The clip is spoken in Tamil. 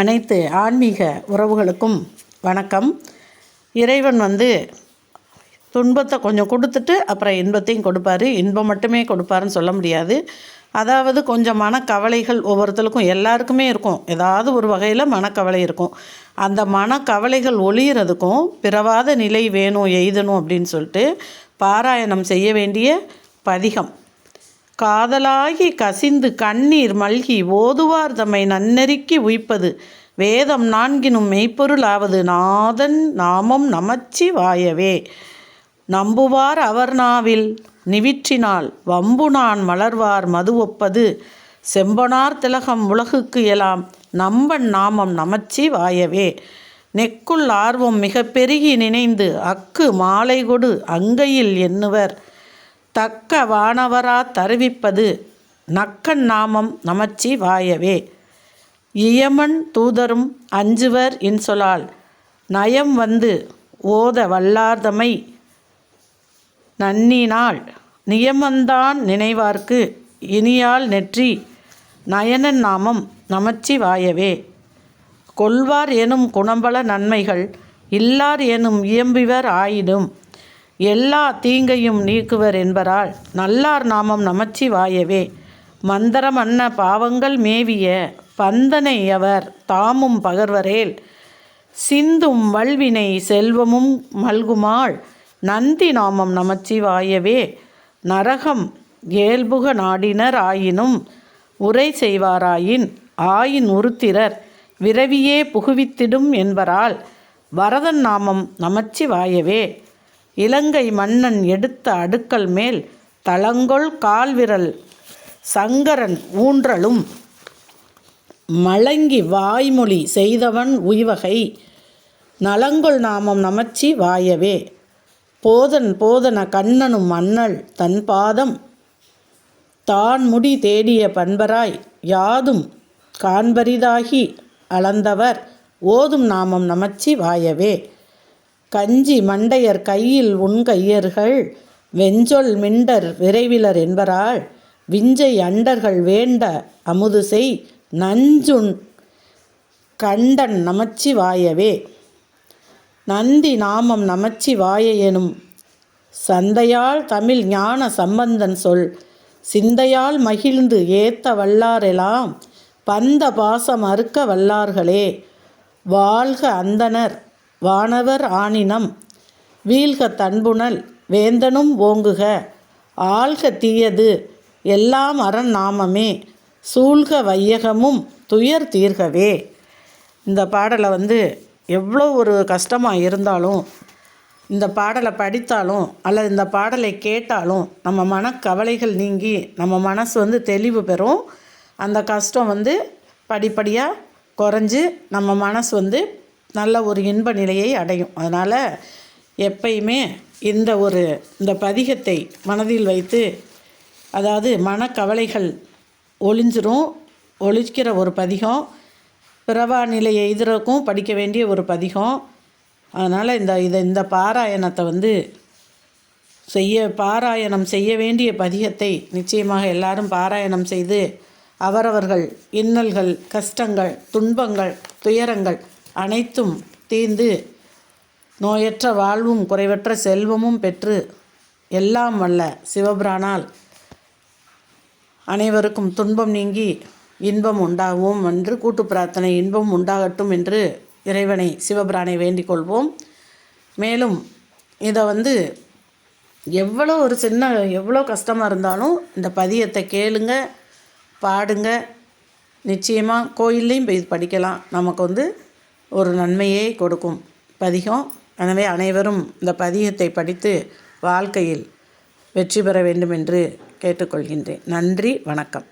அனைத்து ஆன்மீக உறவுகளுக்கும் வணக்கம். இறைவன் வந்து துன்பத்தை கொஞ்சம் கொடுத்துட்டு அப்புறம் இன்பத்தையும் கொடுப்பாரு. இன்பம் மட்டுமே கொடுப்பாருன்னு சொல்ல முடியாது. அதாவது கொஞ்சம் மனக்கவலைகள் ஒவ்வொருத்தருக்கும் எல்லாருக்குமே இருக்கும். ஏதாவது ஒரு வகையில் மனக்கவலை இருக்கும். அந்த மனக்கவலைகள் ஒளியிறதுக்கும் பிறவாத நிலை வேணும் எய்தணும் அப்படின்னு சொல்லிட்டு பாராயணம் செய்ய வேண்டிய பதிகம். காதலாகி கசிந்து கண்ணீர் மல்கி ஓதுவார் தம்மை நன்னெருக்கி உய்ப்பது. வேதம் நான்கினும் மெய்ப்பொருளாவது நாதன் நாமம் நமச்சி வாயவே. நம்புவார் அவர் நாவில் நிவிற்றினால் வம்புனான் மலர்வார் மது ஒப்பது. செம்பனார் திலகம் உலகுக்கு எலாம் நம்பன் நாமம் நமச்சி வாயவே. நெக்குள் ஆர்வம் மிக பெருகி நினைந்து அக்கு மாலை கொடு அங்கையில் எண்ணுவர். தக்க வானவரா தருவிப்பது நக்கன் நாமம் நமச்சி வாயவே. இயமன் தூதரும் அஞ்சுவர் இன்சொலால் நயம் வந்து ஓத வல்லார்தமை நன்னினாள் நியமந்தான் நினைவார்க்கு இனியால் நெற்றி நயனன் நாமம் நமச்சி வாயவே. கொள்வார் எனும் குணம்பல நன்மைகள் இல்லார் எனும் இயம்பிவர் ஆயிடும் எல்லா தீங்கையும் நீக்குவர் என்பரால் நல்லார் நாமம் நமச்சிவாயவே. வாயவே பாவங்கள் மேவிய பந்தனை அவர் தாமும் பகர்வரேல். சிந்தும் வல்வினை செல்வமும் மல்குமாள். நந்தி நாமம் நமச்சிவாயவே. நரகம் இயல்புக நாடினர் ஆயினும் உரை செய்வாராயின் ஆயின் உருத்திரர் விரவியே புகுவித்திடும் என்பரால் வரதன் நாமம் நமச்சிவாயவே. இலங்கை மன்னன் எடுத்த அடுக்கல் மேல் தளங்கொள் கால்விரல் சங்கரன் ஊன்றலும் மலங்கி வாய்மொழி செய்தவன் உய்வகை. நலங்கொள் நாமம் நமச்சி வாயவே. போதன் போதன கண்ணனும் மன்னல் தன் பாதம். தான் முடி தேடிய பண்பராய் யாதும் காண்பரிதாகி அளந்தவர். ஓதும் நாமம் நமச்சி வாயவே. கஞ்சி மண்டையர் கையில் உன் கையர்கள் வெஞ்சொல் மிண்டர் விரைவிலர் என்பரால் விஞ்சை அண்டர்கள் வேண்ட அமுது செய் நஞ்சுண் கண்டன் நமச்சி வாயவே. நந்தி நாமம் நமச்சி வாய எனும் சந்தையால் தமிழ் ஞான சம்பந்தன் சொல் சிந்தையால் மகிழ்ந்து ஏத்த வல்லாரெலாம் பந்த பாசம் அறுக்க வல்லார்களே. வாழ்க அந்தனர் வானவர் ஆனினம் வீழ்க தன்புணல் வேந்தனும் ஓங்குக. ஆள்க தீயது எல்லாம் அரண் நாமமே. சூழ்க வையகமும் துயர் தீர்கவே. இந்த பாடலை வந்து எவ்வளோ ஒரு கஷ்டமாக இருந்தாலும் இந்த பாடலை படித்தாலும் அல்லது இந்த பாடலை கேட்டாலும் நம்ம மனக்கவலைகள் நீங்கி நம்ம மனசு வந்து தெளிவு பெறும். அந்த கஷ்டம் வந்து படிப்படியாக குறைஞ்சி நம்ம மனசு வந்து நல்ல ஒரு இன்ப நிலையை அடையும். அதனால் எப்பயுமே இந்த ஒரு இந்த பதிகத்தை மனதில் வைத்து அதாவது மனக்கவலைகள் ஒளிஞ்சிரும் ஒழிக்கிற ஒரு பதிகம் பிறவா நிலையை எதிர்க்கும் படிக்க வேண்டிய ஒரு பதிகம். அதனால் இந்த இதை இந்த பாராயணத்தை வந்து செய்ய பாராயணம் செய்ய வேண்டிய பதிகத்தை நிச்சயமாக எல்லாரும் பாராயணம் செய்து அவரவர்கள் இன்னல்கள் கஷ்டங்கள் துன்பங்கள் துயரங்கள் அனைத்தும் தீர்ந்து நோயற்ற வாழ்வும் குறைவற்ற செல்வமும் பெற்று எல்லாம் வல்ல சிவபிரானால் அனைவருக்கும் துன்பம் நீங்கி இன்பம் உண்டாகும் என்று கூட்டு பிரார்த்தனை இன்பம் உண்டாகட்டும் என்று இறைவனை சிவபிரானை வேண்டிக் கொள்வோம். மேலும் இதை வந்து எவ்வளோ ஒரு சின்ன எவ்வளோ கஷ்டமாக இருந்தாலும் இந்த பதியத்தை கேளுங்க பாடுங்க. நிச்சயமாக கோயில்லையும் போய் படிக்கலாம். நமக்கு வந்து ஒரு நன்மையே கொடுக்கும். பதிகம். எனவே அனைவரும் இந்த பதிகத்தை படித்து வாழ்க்கையில் வெற்றி பெற வேண்டும் என்று கேட்டுக்கொள்கின்றேன். நன்றி வணக்கம்.